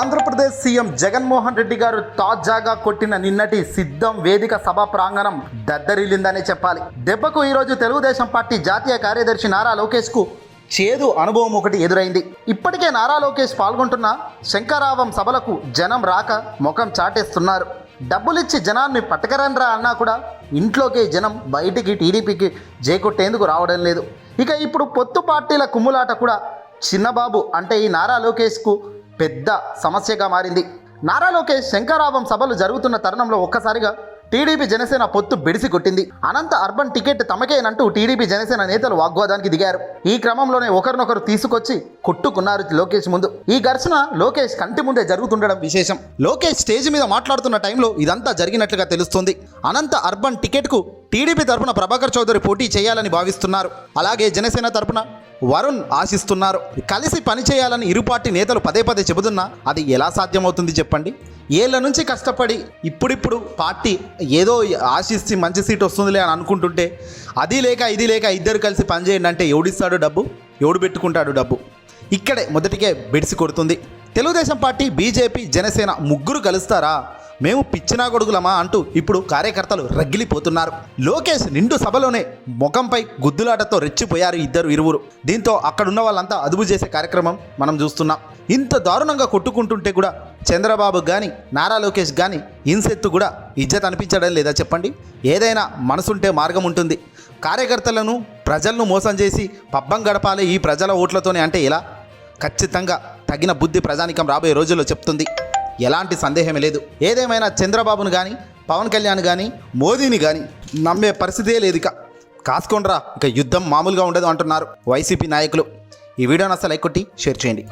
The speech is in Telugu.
ఆంధ్రప్రదేశ్ సీఎం జగన్మోహన్ రెడ్డి గారు తాజాగా కొట్టిన నిన్నటి సిద్ధం వేదిక సభ ప్రాంగణం దద్దరిల్లిందనే చెప్పాలి. దెబ్బకు ఈరోజు తెలుగుదేశం పార్టీ జాతీయ కార్యదర్శి నారా లోకేష్కు చేదు అనుభవం ఒకటి ఎదురైంది. ఇప్పటికే నారా లోకేష్ పాల్గొంటున్న శంకరావం సభలకు జనం రాక ముఖం చాటేస్తున్నారు. డబ్బులిచ్చి జనాన్ని పట్టకరండ్రా అన్నా కూడా ఇంట్లోకి జనం బయటికి టీడీపీకి జేకొట్టేందుకు రావడం లేదు. ఇక ఇప్పుడు పొత్తు పార్టీల కుమ్ములాట కూడా చిన్నబాబు అంటే ఈ నారా లోకేష్కు పెద్ద సమస్యగా మారింది. నారా లోకేష్ శంకరాభం సభలు జరుగుతున్న తరుణంలో ఒక్కసారిగా టీడీపీ జనసేన పొత్తు బిడిసి కొట్టింది. అనంత అర్బన్ టికెట్ తమకేనంటూ టీడీపీ జనసేన నేతలు వాగ్వాదానికి దిగారు. ఈ క్రమంలోనే ఒకరినొకరు తీసుకొచ్చి కొట్టుకున్నారు లోకేష్ ముందు. ఈ ఘర్షణ లోకేష్ కంటి ముందే జరుగుతుండడం విశేషం. లోకేష్ స్టేజ్ మీద మాట్లాడుతున్న టైంలో ఇదంతా జరిగినట్లుగా తెలుస్తుంది. అనంత అర్బన్ టికెట్కు టీడీపీ తరపున ప్రభాకర్ చౌదరి పోటీ చేయాలని భావిస్తున్నారు. అలాగే జనసేన తరపున వరుణ్ ఆశిస్తున్నారు. కలిసి పనిచేయాలని ఇరు పార్టీ నేతలు పదే పదే చెబుతున్నా అది ఎలా సాధ్యమవుతుంది చెప్పండి? ఏళ్ళ నుంచి కష్టపడి ఇప్పుడిప్పుడు పార్టీ ఏదో ఆశిస్తే మంచి సీట్ వస్తుందిలే అని అనుకుంటుంటే అది లేక ఇది లేక ఇద్దరు కలిసి పనిచేయండి అంటే ఎవడిస్తాడు డబ్బు? ఎవడు పెట్టుకుంటాడు డబ్బు? ఇక్కడే మొదటికే బెడిసి కొడుతుంది. తెలుగుదేశం పార్టీ బీజేపీ జనసేన ముగ్గురు కలుస్తారా మేము పిచ్చినా గొడుగులమా అంటూ ఇప్పుడు కార్యకర్తలు రగిలిపోతున్నారు. లోకేష్ నిండు సభలోనే ముఖంపై గుద్దులాటతో రెచ్చిపోయారు ఇద్దరు ఇరువురు. దీంతో అక్కడున్న వాళ్ళంతా అదుపు చేసే కార్యక్రమం మనం చూస్తున్నాం. ఇంత దారుణంగా కొట్టుకుంటుంటే కూడా చంద్రబాబు కానీ నారా లోకేష్ కానీ ఇన్సెత్తు కూడా ఇజ్జత్ అనిపించడం లేదా చెప్పండి? ఏదైనా మనసుంటే మార్గం ఉంటుంది. కార్యకర్తలను ప్రజలను మోసం చేసి పబ్బం గడపాలి ఈ ప్రజల ఓట్లతోనే అంటే ఎలా? ఖచ్చితంగా తగిన బుద్ధి ప్రజానికం రాబోయే రోజుల్లో చెప్తుంది. ఎలాంటి సందేహమే లేదు. ఏదేమైనా చంద్రబాబును కానీ పవన్ కళ్యాణ్ కానీ మోదీని కానీ నమ్మే పరిస్థితే లేదు ఇక. కాసుకోండ్రా ఇక యుద్ధం మామూలుగా ఉండదు అంటున్నారు వైసీపీ నాయకులు. ఈ వీడియోని అసలు లైక్ కొట్టి షేర్ చేయండి.